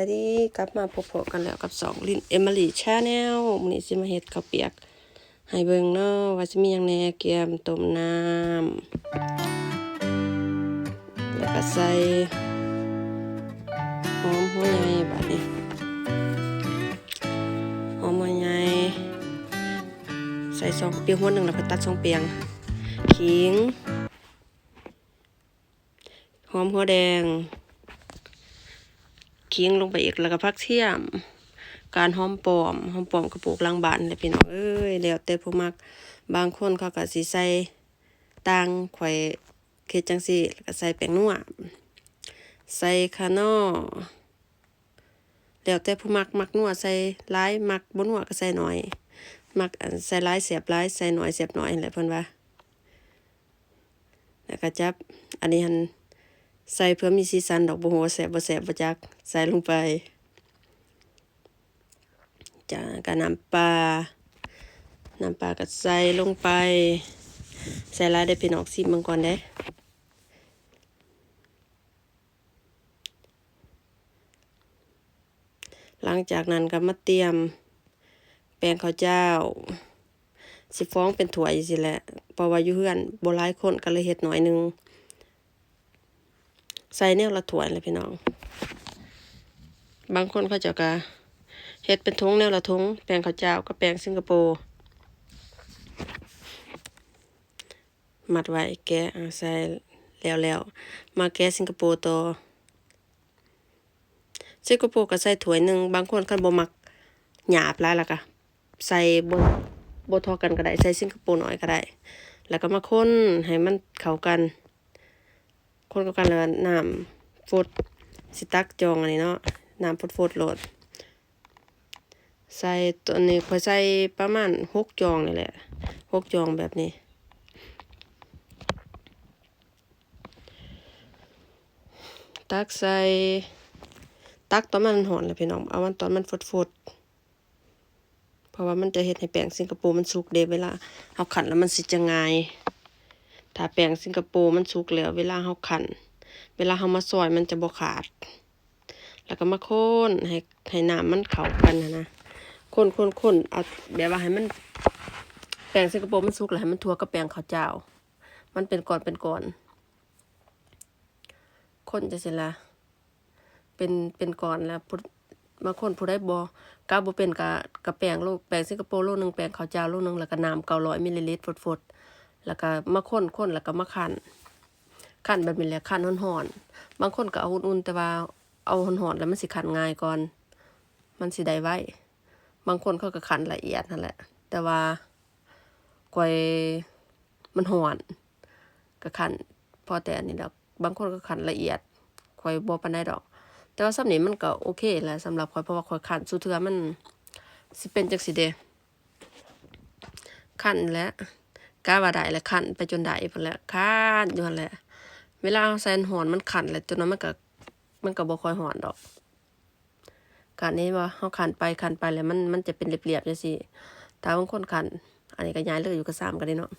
ายดีกลับมาพบๆกันแล้วกับสองลินเอมิลี่ชาแนลมื้อนี้สิมาเฮ็ดข้าวเปียก ให้เบิ่งเนาะว่าสิมีหยังแหน่เกียมต้มน้ำแล้วก็ใส่หอมหัวใหญ่บัดนี้หอมหัวใหญ่ใส่สองเปียงหัวหนึ่งแล้วก็ตัดสองเปียงขิง หอมหัวแดง ขิงลงไปอีกแล้วก็พักเทียม การหอมปลอมหอมปลอมกระปุกลังบานเลยพี่น้องเอ้ยแล้วแต่ผู้มักบางคนเขาก็สิใส่ตังไข่เคจังซี่แล้วก็ใส่แป้งนัวใส่คานอแล้วแต่ผู้มักมักนัวใส่หลายมักบ่นัวก็ใส่หน้อย มักใส่หลายเสียบหลายใส่หน้อยเสียบหน้อยนั่นแหละเพิ่นว่าแล้วก็จับอันนี้หัน ใส่เพื่อมีสีสันดอกบัวแสบบ่แสบบ่จัก ใส่ลงไปจากกะน้ำปลาน้ำปลาก็ใส่ลงไป ใส่ลายได้พี่น้องซิมเบิ่งก่อนเด้หลังจากนั้นก็มาเตรียม แป้งข้าวเจ้า สิฟ้องเป็นถ้วยสิแหละเพราะว่าอยู่เฮือนบ่หลายคนก็เลยเฮ็ดหน่อยนึง ใส่แนวละถ้วยเลยพี่น้อง บางคนเขาเจะกะเฮ็ดเป็นถุงแนวละถุงแป้งข้าวเจ้ากับแป้งสิงคโปร์มัดไว้แกะอ่ใส่แล้วแล้วมาแกะสิงคโปร์ต่อสิงคโปร์ก็ใส่ถ้วยหนึ่งบางคนคันบ่มักหยาบหลายและก็ใส่บ่บ่ทอกันก็ได้ใส่สิงคโปร์น้อยก็ได้ แล้วก็มาคนให้มันเข้ากัน คนกับกันแล้วน้ำฟดสิตักจองอันนี้เนาะน้ำฟดฟดโหลด ใส่ตัวนี้ค่อยใส่ประมาณหกจองนี่แหละหกจองแบบนี้ตักใส่ตักตอนมันหอนเลยพี่น้องเอามันตอนมันฟดฟดเพราะว่ามันจะเฮ็ดให้แป้งสิงคโปร์มันสุกเดเวลาเอาขันแล้วมันสิจะง่าย ถ้าแป้งสิงคโปร์มันสุกแล้ว เวลาเฮาขัน เวลาเฮามาซอยมันจะบ่ขาด แล้วก็มาคนให้ให้น้ำมันเข้ากันนะนะคนคนคนเอาแบบว่าให้มัน แป้งสิงคโปร์มันสุกแล้วให้มันทั่วกับแป้งข้าวเจ้า มันเป็นก้อนเป็นก้อน คนจะเสร็จละเป็นเป็นก้อนแล้วผู้บางคนผู้ได้บอก้าบ่เป็นกะกะแป้งโลแป้งสิงคโปร์โลนึงแป้งข้าวเจ้าโลนึงแล้วก็น้ำ900มิลลิลิตรฟดๆ แล้วก็มาข้นข้นแล้วก็มาคั่นคั่นแบบนี้แหละคั่นร้อนๆบางคนก็เอาอุ่นๆแต่ว่าเอาร้อนๆแล้วมันสิคั่นง่ายก่อน มันสิได้ไว้บางคนเขาก็คั่นละเอียดนั่นแหละ แต่ว่ากวยมันร้อนก็คั่นพอแต่อันนี้ดอกบางคนก็คั่นละเอียดข่อยบ่ปานใดดอก แต่ว่าสำนี้มันก็โอเคแหละสำหรับข่อยเพราะว่าข่อยคั่นสุเทือมันสิเป็นจังซี่เด้คั่นแล้ว กะว่าได้แล้วคั่นไปจนได้พุ่นแหละคั่นอยู่หั่นแหละเวลาเราใส่หอนมันคั่นแล้วจนนั้นมันก็มันก็บ่ค่อยหอนดอกการนี้ว่าเฮาคั่นไปคั่นไปแล้วมันมันจะเป็นเรียบๆจังซี่ถ้าบางคนคั่นอันนี้ก็ย้ายเลยอยู่กับ3กันเด้เนาะ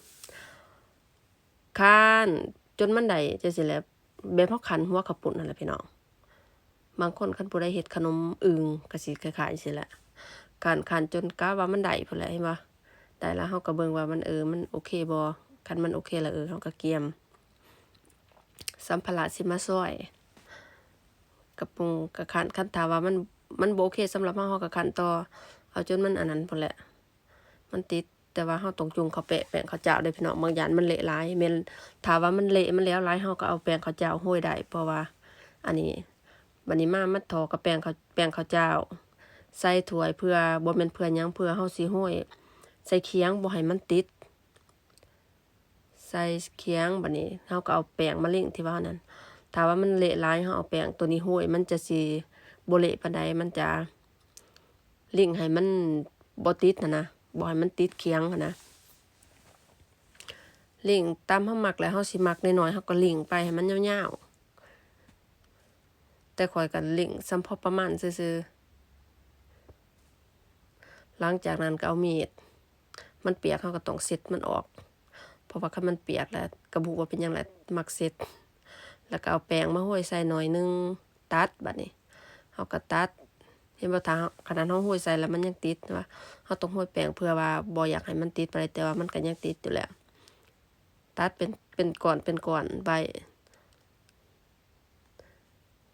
คั่นจนมันได้จังซี่แหละแบบเฮาคั่นหัวข้าวปุ้นนั่นแหละพี่น้องบางคนคันผู้ใดเฮ็ดขนมอึงก็สิคล้ายๆจังซี่แหละการคั่นจนกะว่ามันได้พุ่นแหละเห็นบ่ ได้แล้วเฮาก็เบิ่งว่ามันเออมันโอเคบ่คันมันโอเคแล้วเออเฮาก็เกียม สัมภาระสิมาซอยกระปุงกระคันคันถาว่ามันมันโอเคสำหรับเฮาเฮาก็คันต่อเอาจนมันอันนั้นพุ่นแหละ มันติดแต่ว่าเฮาต้องจุงเขาแปะแป้งข้าวเจ้าได้พี่น้องบางอย่างมันเละหลายแม่นถาว่ามันเละมันแล้วหลายเฮาก็เอาแป้งข้าวเจ้าโรยได้เพราะว่า อันนี้บัดนี้มามันทอกับแป้งข้าวแป้งข้าวเจ้าใส่ถ้วยเพื่อบ่แม่นเพื่อหยังเพื่อเฮาสิโรย ใส่เคียงบ่ให้มันติด ใส่เคียงบัดนี้เฮาก็เอาแป้งมาเล่งที่ว่านั้นถ้าว่ามันเละลายเฮาเอาแป้งตัวนี้โรยมันจะสิบ่เละปานใดมันจะเล่งให้มันบ่ติดนะนะบ่ให้มันติดเคียงนะเล่งตามเฮามักแล้วเฮาสิมักน้อยๆเฮาก็เล่งไปให้มันยาวๆแต่ข้อยก็เล่งส่ำพอประมาณซื่อๆหลังจากนั้นก็เอามีด มันเปียกเฮาก็ต้องเช็ดมันออก เพราะว่าคันมันเปียกแล้วก็บ่รู้ว่าเป็นยังแหละมักเช็ดแล้วก็เอาแป้งมาโรยใส่หน่อยนึงตัดบัดนี้เฮาาก็ตัด เห็นบ่ถ้าเราขนาดเราห้อยใส่แล้วมันยังติดว่าเราต้องห้อยแป้งเพื่อว่าบ่อยากให้มันติดไปแต่ว่ามันก็ยังติดอยู่แล้วตัดเป็นเป็นก้อนเป็นก้อนไว้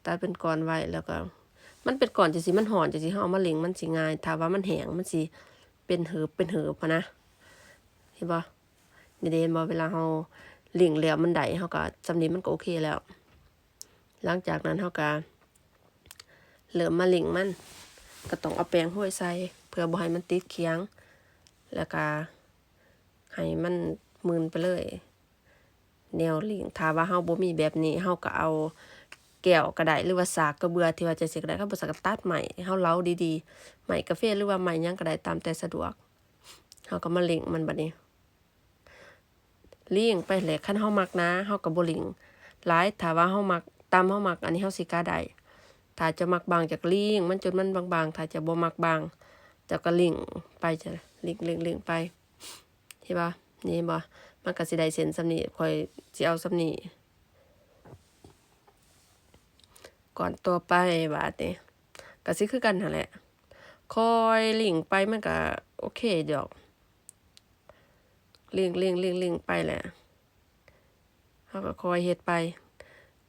ตัดเป็นก้อนไว้แล้วก็ มันเป็นก้อนจังซี่มันห่อนจังซี่เฮาเอามาเล็งมันสิง่ายถ้าว่ามันแห้งมันสิเป็นเหิบเป็นเหิบอนะ เห็นบ่นี่เดนบ่เวลาเฮาเล็งแล้วมันได้เฮาก็สำนี้มันก็โอเคแล้ว หลังจากนั้นเฮาก็เริ่มมาเล็งมันก็ต้องเอาแป้งห้อยใส่เพื่อบ่ให้มันติดเคียง แล้วก็ให้มันมึนไปเลย แนวลิงถ้าว่าเฮาบ่มีแบบนี้เฮาก็เอาแก้วก็ไดหรือว่าสากกระเบือที่ว่าจะเสิก็ไดเขาบ่สากก็ตัดใหม่เฮาเล้าดีๆใหม่กาแฟหรือว่าใหม่หยังก็ไดตามแต่สะดวกเฮาก็มาเล็งมันแบัดนี้ เลี้ยงไปแหละคันเฮามักนะเฮาก็บ่เล็งหลายถ้าว่าเฮามักตามเฮามักอันนี้เฮาสิกล้าได้ถ้าจะมักบางจากลิงมันจนมันบางๆถ้าจะบ่มักบางจะก็ลิงไปจะลิงลิงลิงไปเห็นบ่นี่บ่มันก็สิได้เส้นสำนีคอยสิเอาสำนีก่อนตัวไปบาดนี้ก็สิคือกันนั่นแหละคอยลิงไปมันก็โอเคดอก เลิงเลิงเลิงเลิงไปแหละเฮาก็คอยเฮ็ดไป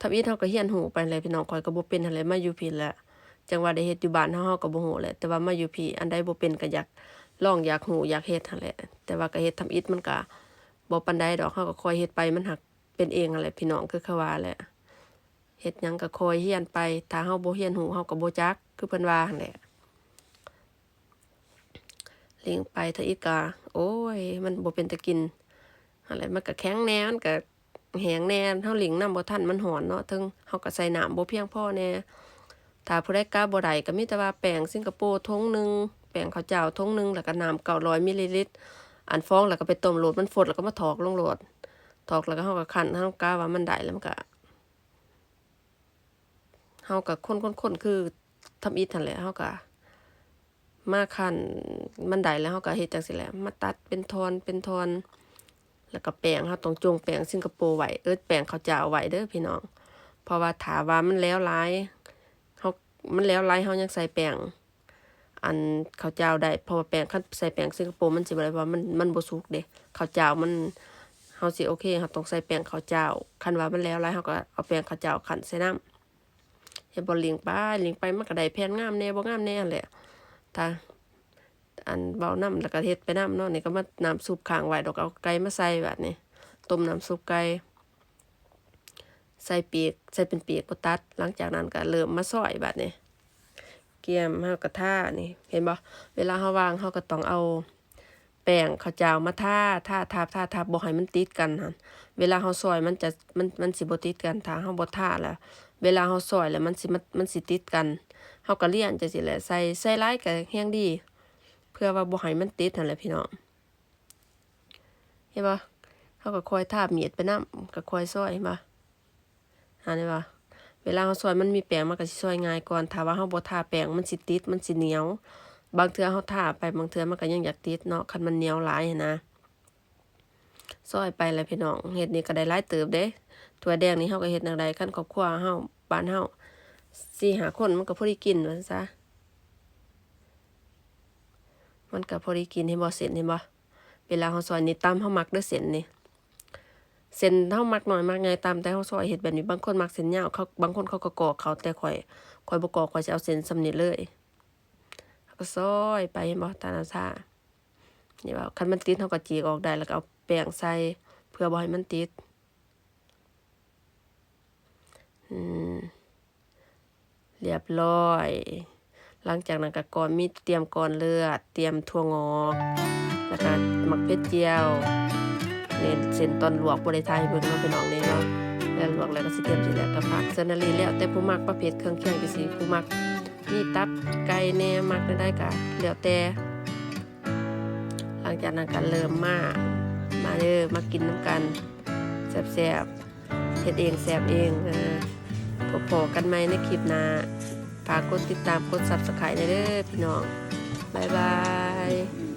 ทำอีทเฮาก็เฮียนหูไปเลยพี่น้องข่อยก็บ่เป็นหั่นแหลมาอยู่พี่แหละจังว่าได้เฮ็ดอยู่บ้านเฮาก็บ่ฮู้แหละแต่ว่ามาอยู่พี่อันใดบ่เป็นก็อยากลองอยากฮู้อยากเฮ็ดหั่นแหละ แต่ว่าก็เฮ็ดทำอิฐมันก็บ่ปานใดดอกเฮาก็คอยเฮ็ดไปมันหักเป็นเองหั่นแหละพี่น้องคือเขาว่าแหละเฮ็ดหยังก็คอยเฮียนไปถ้าเฮาบ่เฮียนหูเฮาก็บ่จักคือเพิ่นว่าหั่นแหละ เลี้ยงไปถ้าอิฐก็โอ้ย มันบ่เป็นตะกินหั่นแหละมันก็แข็งแน่มันก็แหงแน่เฮาหลิงน้ำบ่ทันมันหอนเนาะถึงเฮาก็ใส่น้ำบ่เพียงพอแน่ถ้าผู้ใดกล้าบ่ได้ก็มีแต่ว่าแป้งสิงคโปร์ทงหนึงแป้งข้าวเจ้าทงหนึงแล้วก็น้ำ900มิลลิลิตร อันฟองแล้วก็ไปต้มโหลดมันฟดแล้วก็มาถอกลงโหลดถอกแล้วก็เฮาก็คั่นเฮากล้าว่ามันได้แล้วมันก็เฮาก็คนๆๆคือทำอีทันแหละเฮาก็ มาคั่นมันได้แล้วเฮาก็เฮ็ดจังซี่แหละมาตัดเป็นทอนเป็นทอนแล้วก็แป้งเฮาต้องจงแป้งสิงคโปร์ไว้เอิ้นแป้งข้าวเจ้าไว้เด้อพี่น้อง เพราะว่าถาว่ามันแล้วหลายเฮามันแล้วหลายเฮายังใส่แป้งอันข้าวเจ้าได้เพราะว่าแป้งคันใส่แป้งสิงคโปร์มันสิบ่ได้เพราะว่ามันมันบ่สุกเด้ข้าวเจ้ามันเฮาสิโอเคเฮาต้องใส่แป้งข้าวเจ้าคันว่ามันแล้วหลายเฮาก็เอาแป้งข้าวเจ้าคันใส่น้ำเฮ็ดบ่เลี้ยงไปเลี้ยงไปมันก็ได้แผ่นงามแน่บ่งามแน่แหละ ถ้าอันเบาน้ำแล้วก็เฮ็ดไปน้ำเนาะนี่ก็มาน้ำซุปข้างไว้ดอกเอาไก่มาใส่แบบนี้ต้มน้ำซุปไก่ใส่ปีกใส่เป็นปีกบ่ตัด หลังจากนั้นก็เริ่มมาซอยแบบนี้เกี่ยมเฮาก็ท่านี่เห็นบ่เวลาเฮาวางเฮาก็ต้องเอาแป้งข้าวเจ้ามาท่าท่าทับท่าทับบ่ให้มันติดกันหั่นเวลาเฮาซอยมันจะมันมันสิบ่ติดกันถ้าเฮาบ่ท่าแล้ว เวลาเฮาซอยแล้วมันสิมันมันสิติดกัน เฮาก็เลี่ยนจังซี่แหละใส่ใส่หลายก็แฮงดี เพื่อว่าบ่ให้มันติดนั่นแหละพี่น้องเห็นบ่เขาก็คอยทาบมียดไปนำก็คอยซอยเห็นบ่หาได้บ่เวลาเฮาซอยมันมีแป้งมันก็สิซอยง่ายก่อนถ้าว่าเฮาบ่ทาแป้งมันสิติดมันสิเหนียว บางเทื่อเฮาทาไปบางเทื่อมันก็ยังอยากติดเนาะคันมันเหนียวหลายหันนะซอยไปแล้วพี่น้องเฮ็ดนี่ก็ได้หลายเติบเด้ถั่วแดงนี่เฮาก็เฮ็ดจังไดคันครอบครัวเฮาบ้านเฮา 4-5คนมันก็พอดีกินว่าซะมันก็พอดีกินเห็นบ่เส้นเห็นบ่เวลาเฮาซอยนี่ตามเฮามักด้อเส้นนี่เส้นเฮามักหน้อยมักใหญ่ตามแต่เฮาซอยเฮ็ดแบบนี้บางคนมักเส้นยาวเขาบางคนเขาก็กอกเขาแต่ข่อยข่อยบกอกข่อยสิเอาเส้นสำนี้เลยแล้วก็ซอยไปเห็นบ่ตานาซานี่ว่าคันมันติดเฮาก็จีกออกได้แล้วก็เอาแป้งใส่เพื่อบ่ให้มันติด อืม เรียบร้อย หลังจากนั้นก็กอนมีเตรียมกอนเลือด เตรียมถั่วงอกแล้วก็หมักเพชรเจียวเนี่เส้นตอนลวกบ่ไทายเบิ่งเนาะพี่น้องนี่เนาะแล้วลวกแล้วก็สิเตรียมสิแล้วก็ผักเซนารีแล้วแต่ผู้มักประเภทเครื่องเคียงจังซี่ผู้มักมีตับไก่แน่มักได้ก็แล้วแต่หลังจากนั้นก็เริ่มมามาเด้อมากินน้ำกันแซ่บๆเฮ็ดเองแซ่บเองเออ พบกันใหม่ในคลิปหน้าฝากกดติดตามกด Subscribe ได้เด้อพี่น้อง บ๊ายบาย